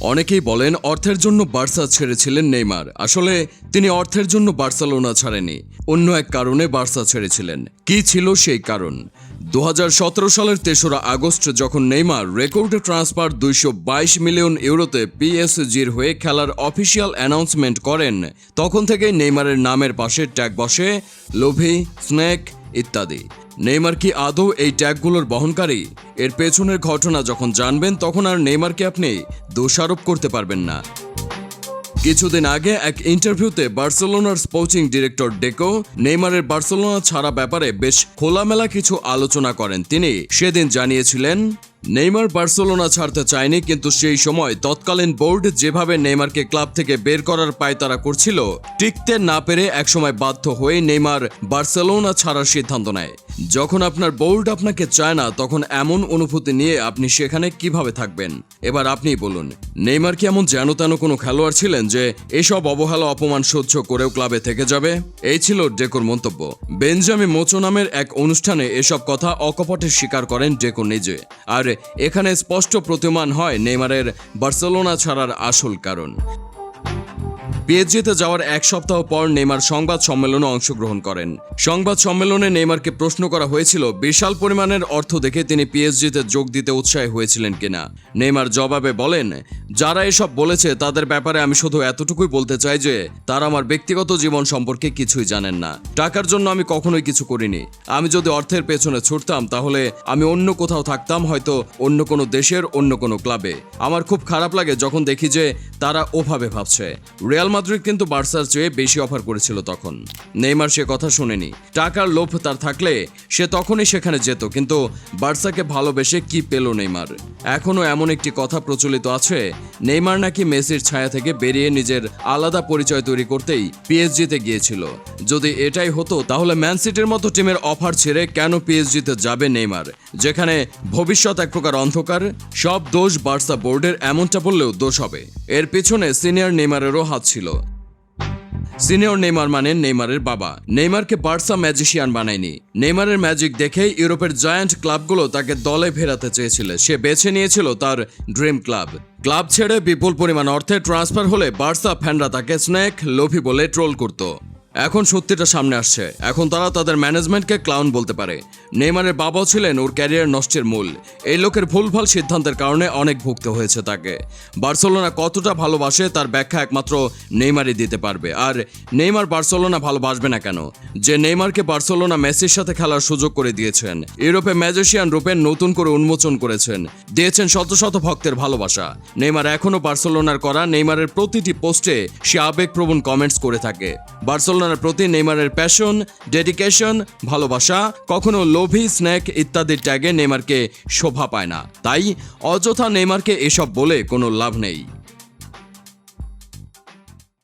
অনেকেই বলেন অর্থের জন্য বার্সা ছেড়েছিলেন নেইমার। আসলে তিনি অর্থের জন্য বার্সেলোনা ছাড়েনি। অন্য এক কারণে বার্সা ছেড়েছিলেন। কি ছিল সেই কারণ? দু হাজার সতেরো সালের তেসরা আগস্ট যখন নেইমার রেকর্ড ট্রান্সফার দুইশো বাইশ মিলিয়ন ইউরোতে পিএসজির হয়ে খেলার অফিসিয়াল অ্যানাউন্সমেন্ট করেন, তখন থেকে নেইমারের নামের পাশে ট্যাগ বসে, লোভি, স্নেক ইত্যাদি। নেইমার কি আদৌ এই ট্যাগগুলোর বহনকারী? এর পেছনের ঘটনা যখন জানবেন, তখন আর নেইমারকে আপনি দোষারোপ করতে পারবেন না। কিছুদিন আগে এক ইন্টারভিউতে বার্সেলোনার স্পোচিং ডিরেক্টর ডেকো নেইমারের বার্সেলোনা ছাড়া ব্যাপারে বেশ খোলামেলা কিছু আলোচনা করেন। তিনি সেদিন জানিয়েছিলেন নেইমার বার্সেলোনা ছাড়তে চায়নি, কিন্তু সেই সময় তৎকালীন বোর্ড যেভাবে নেইমারকে ক্লাব থেকে বের করার পায়তারা করছিল, টিকতে না পেরে একসময় বাধ্য হয়ে নেইমার বার্সেলোনা ছাড়ার সিদ্ধান্ত নেয়। যখন আপনার বোর্ড আপনাকে চায় না, তখন এমন অনুভূতি নিয়ে আপনি সেখানে কীভাবে থাকবেন? এবার আপনিই বলুন, নেইমার কি এমন যেন তেন কোনো খেলোয়াড় ছিলেন যে এসব অবহেলা, অপমান সহ্য করেও ক্লাবে থেকে যাবে? এই ছিল ডেকোর মন্তব্য। বেঞ্জামি মোচো নামের এক অনুষ্ঠানে এসব কথা অকপটে স্বীকার করেন ডেকো নিজে। আর এখানে স্পষ্ট প্রতিমান হয় নেইমারের বার্সেলোনা ছাড়ার আসল কারণ। পিএসজিতে যাওয়ার এক সপ্তাহ পর নেইমার সংবাদ সম্মেলনে অংশগ্রহণ করেন। সংবাদ সম্মেলনে নেইমারকে প্রশ্ন করা হয়েছিল, বিশাল পরিমাণের অর্থ দেখে তিনি পিএসজিতে যোগ দিতে উৎসাহী হয়েছিলেন কিনা? নেইমার জবাবে বলেন, যারা এসব বলেছে, তাদের ব্যাপারে আমি শুধু এতটুকুই বলতে চাই যে, তারা আমার ব্যক্তিগত জীবন সম্পর্কে কিছুই জানেন না। টাকার জন্য আমি কখনোই কিছু করিনি। আমি যদি অর্থের পেছনে ছুটতাম, তাহলে আমি অন্য কোথাও থাকতাম, হয়তো অন্য কোনো দেশের, অন্য কোনো ক্লাবে। আমার খুব খারাপ লাগে যখন দেখি যে, তারা ওভাবে ভাবছে। রিয়াল মাদ্রিদ কিন্তু বার্সার চেয়ে বেশি অফার করেছিল তখন। নেইমার সে কথা শুনেনি। টাকার লোভ তার থাকলে সে তখনই সেখানে যেত, কিন্তু বার্সাকে ভালোবেসে কি পেল নেইমার? এখনও এমন একটি কথা প্রচলিত আছে, নেইমার নাকি মেসির ছায়া থেকে বেরিয়ে নিজের আলাদা পরিচয় তৈরি করতেই পিএসজিতে গিয়েছিল। যদি এটাই হতো, তাহলে ম্যান সিটির মতো টিমের অফার ছেড়ে কেন পিএসজিতে যাবে নেইমার? যেখানে ভবিষ্যৎ এক প্রকার অন্ধকার, সব দোষ বার্সা বোর্ডের এমনটা বললেও দোষ হবে। এর পিছনে সিনিয়র নেইমারেরও হাত ছিল। সিনিয়র নেইমার মানে নেইমারের বাবা। নেইমারকে বার্সা ম্যাজিশিয়ান বানায়নি। নেইমারের ম্যাজিক দেখে ইউরোপের জায়ান্ট ক্লাবগুলো তাকে দলে ফেরাতে চেয়েছিল। সে বেছে নিয়েছিল তার ড্রিম ক্লাব। ক্লাব ছেড়ে বিপুল পরিমাণ অর্থে ট্রান্সফার হলে বার্সা ফ্যানরা তাকে স্নেক, লোভি বলে ট্রোল করত। এখন সত্যিটা সামনে আসছে। এখন তারা তাদের ম্যানেজমেন্টকে ক্লাউন বলতে পারে। নেইমারের বাবাও ছিলেন ওর ক্যারিয়ার নষ্টের মূল। এই লোকের ভুলভাল সিদ্ধান্তের কারণে অনেক ভুগতে হয়েছে তাকে। বার্সেলোনা কতটা ভালোবাসে তার ব্যাখ্যা একমাত্র নেইমারই দিতে পারবে। আর নেইমার বার্সেলোনা ভালোবাসবে না কেন? যে নেইমারকে বার্সেলোনা মেসির সাথে খেলার সুযোগ করে দিয়েছেন। ইউরোপে ম্যাজিশিয়ান রূপে নতুন করে উন্মোচন করেছেন। দিয়েছেন শত শত ভক্তের ভালোবাসা। নেইমার এখনও বার্সেলোনার করা নেইমারের প্রতিটি পোস্টে সে আবেগপ্রবণ কমেন্টস করে থাকে। বার্সেলোনার প্রতি নেইমারের প্যাশন ডেডিকেশন ভালোবাসা, কখনো লোভি স্ন্যাক ইত্যাদির ট্যাগে নেইমারকে শোভা পায় না। তাই অযথা নেইমারকে এসব বলে কোনো লাভ নেই।